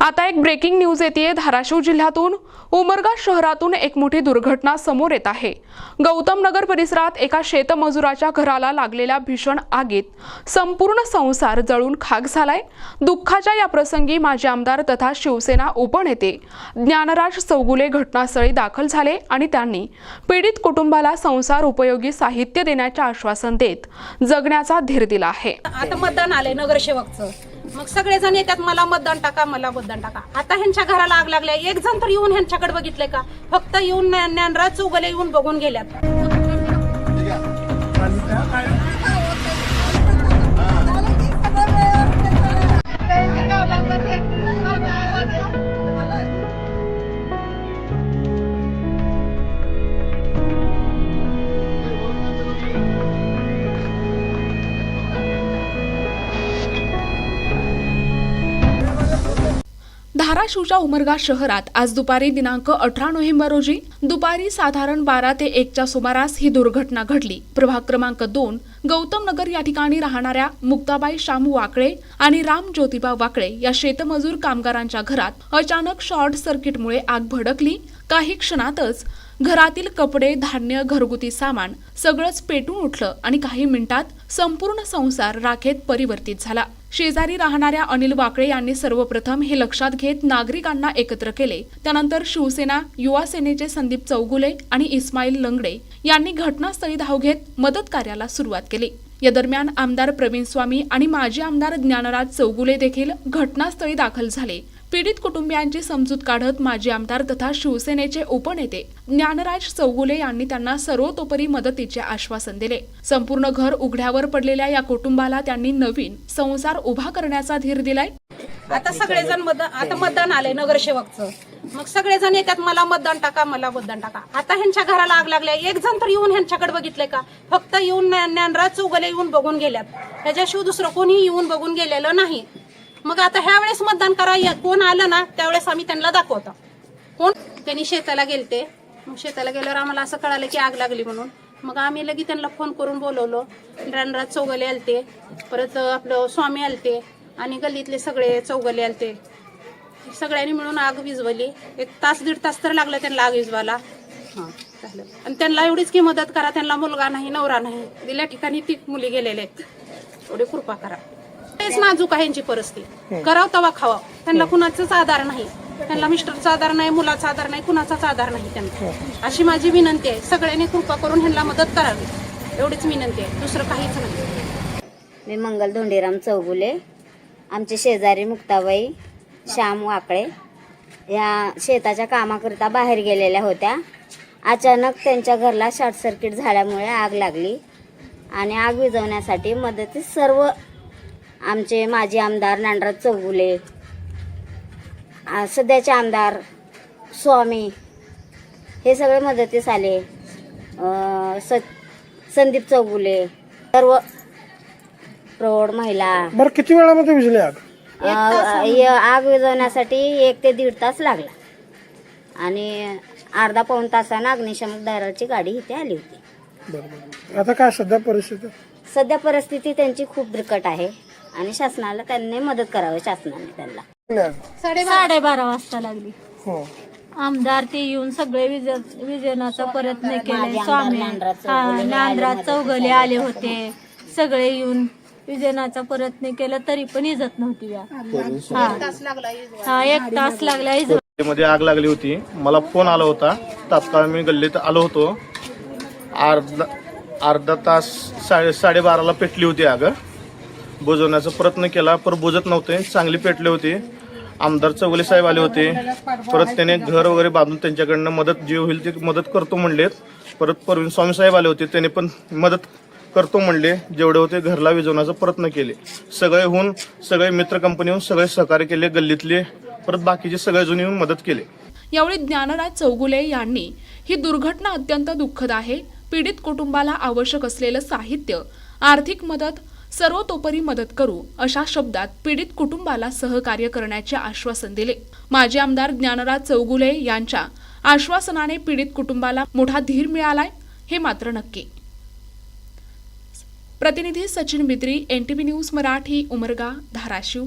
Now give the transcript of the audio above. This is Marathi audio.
आता एक ब्रेकिंग न्यूज येते धाराशिव जिल्ह्यातून. उमरगा शहरातून एक मोठी दुर्घटना समोर येत आहे. गौतम नगर परिसरात एका शेतमजुराच्या घराला लागलेल्या भीषण आगीत संपूर्ण संसार जळून खाक झालाय. दुःखाच्या या प्रसंगी माजी आमदार तथा शिवसेना उपनेते ज्ञानराज चौगुले घटनास्थळी दाखल झाले आणि त्यांनी पीडित कुटुंबाला संसार उपयोगी साहित्य देण्याचे आश्वासन देत जगण्याचा धीर दिला आहे. आता मतदान आले नगरसेवकचं. मग सगळेजण येतात मला मतदान टाका मला मतदान टाका. आता ह्यांच्या घराला आग लागल्या. एक जण तर येऊन ह्यांच्याकडे बघितलंय का? फक्त येऊन ज्ञानराज चौगले येऊन बघून गेल्यात. धाराशिवच्या उमरगा शहरात आज दुपारी दिनांक अठरा नोव्हेंबर रोजी दुपारी साधारण बारा ते एकच्या सुमारास ही दुर्घटना घडली. प्रभाग क्रमांक दोन गौतम नगर या ठिकाणी राहणाऱ्या मुक्ताबाई शामू वाकळे आणि राम ज्योतिबा वाकळे या शेतमजूर कामगारांच्या घरात अचानक शॉर्ट सर्किटमुळे आग भडकली. काही क्षणातच घरातील कपडे धान्य घरगुती सामान सगळंच पेटून उठलं आणि काही मिनिटात संपूर्ण संसार राखेत परिवर्तित झाला. शेजारी राहणाऱ्या अनिल वाकळे यांनी सर्वप्रथम हे लक्षात घेत नागरिकांना एकत्र केले. त्यानंतर शिवसेना युवा सेनेचे संदीप चौगुले आणि इस्माईल लंगडे यांनी घटनास्थळी धाव घेत मदत कार्याला सुरुवात केली. या दरम्यान आमदार प्रवीण स्वामी आणि माजी आमदार ज्ञानराज चौगुले देखील घटनास्थळी दाखल झाले. पीडित कुटुंबियांची समजूत काढत माजी आमदार तथा शिवसेनेचे उपनेते ज्ञानराज चौगुले यांनी त्यांना सर्वतोपरी मदतीचे आश्वासन दिले. संपूर्ण घर उघड्यावर पडलेल्या या कुटुंबाला त्यांनी नवीन संसार उभा करण्याचा धीर दिलाय. आता सगळेजण मतदान आता मतदान आले नगरसेवकचं. मग सगळेजण येतात मला मतदान टाका मला मतदान टाका. आता ह्यांच्या घराला आग लागल्या एक जण तर येऊन ह्यांच्याकडे बघितलंय का? फक्त येऊन ज्ञानराज चौगले येऊन बघून गेल्यात. त्याच्याशिवाय दुसरं कोणी येऊन बघून गेलेलं नाही. मग आता ह्या वेळेस मतदान करा कोण आलं ना त्यावेळेस आम्ही त्यांना दाखवतो. कोण? त्यांनी शेताला गेलते. मग शेताला गेल्यावर आम्हाला असं कळालं की आग लागली म्हणून. मग आम्ही लगेच त्यांना फोन करून बोलवलो. रणराज चौगले आलते. परत आपलं स्वामी आलते. आणि गल्लीतले सगळे चौगले आलते. सगळ्यांनी मिळून आग विझवली. एक तास दीड तास तर लागला त्यांना आग विजवायला हां झालं. आणि त्यांना एवढीच की मदत करा त्यांना मुलगा नाही नवरा नाही. दिल्या ठिकाणी ती मुली गेलेले आहेत. एवढी कृपा करा. तेच नाजूक आहे यांची परिस्थिती. कराव तवा खावा. त्यांना कुणाचाच आधार नाही. त्यांना मिस्टरचा आधार नाही मुलाचा आधार नाही कुणाचाच आधार नाही त्यांना. अशी माझी विनंती आहे. सगळ्यांनी कृपा करून ह्यांना मदत करावी. एवढीच विनंती आहे. दुसरं काहीच नाही. मी मंगल धोंडीराम चौगुले आमचे शेजारी मुक्ताबाई श्याम वाकळे. या शेताच्या कामाकरिता बाहेर गेलेल्या होत्या. अचानक त्यांच्या घरला शॉर्ट सर्किट झाल्यामुळे आग लागली आणि आग विझवण्यासाठी मदतीस सर्व आमचे माजी आमदार नांडराज चौगुले आ, सध्याचे आमदार स्वामी हे सगळे मदतीस आले. अ, स संदीप चौगुले सर्व प्रौढ महिला. बरं किती वेळामध्ये विजली आग? आग विझवण्यासाठी एक ते दीड तास लागला. आणि अर्धा पाऊण तासानं अग्निशमक दलाची गाडी इथे आली होती. आता काय सध्या परिस्थिती? सध्या परिस्थिती त्यांची खूप बिकट आहे. आणि शासनाला त्यांनी मदत करावी शासनाने त्यांना? साडेबारा. वाजता लागली. हो. आमदार ते येऊन सगळे विज विजयनाचा प्रयत्न केले. स्वामी नांदराज हा चौगुले हे आले चौगले आले होते. सगळे येऊन विजयनाचा प्रयत्न केला तरी पण इजत नव्हती या. हा. हा एक तास लागला इजत. मध्ये आग लागली होती. मला फोन आला होता. तात्काळ मी गल्लीत आलो होतो. अर्धा अर्धा तास साडे साडेबाराला पेटली होती आग. बुजवण्याचा प्रयत्न केला पर बुजत नव्हते. चांगली पेटले होते. आमदार चौगले साहेब आले होते. परत त्याने घर वगैरे बांधून त्यांच्याकडनं मदत जी होईल ती मदत करतो म्हणलेत. परत परवीन स्वामी साहेब आले होते त्याने पण मदत करतो म्हणले. जेवढे होते घरला विजवण्याचा प्रयत्न केले. सगळे होऊन सगळे मित्र कंपनी सगळे सहकार्य केले गल्लीतले परत बाकीचे सगळेजण येऊन मदत केले. यावेळी ज्ञानराज चौगुले यांनी ही दुर्घटना अत्यंत दुःखद आहे. पीडित कुटुंबाला आवश्यक असलेलं साहित्य आर्थिक मदत सर्वतोपरी मदत करू अशा शब्दात पीडित कुटुंबाला सहकार्य करण्याचे आश्वासन दिले. माजी आमदार ज्ञानराज चौगुले यांच्या आश्वासनाने पीडित कुटुंबाला मोठा धीर मिळालाय हे मात्र नक्की. प्रतिनिधी सचिन बिद्री एनटीव्ही न्यूज मराठी उमरगा धाराशिव.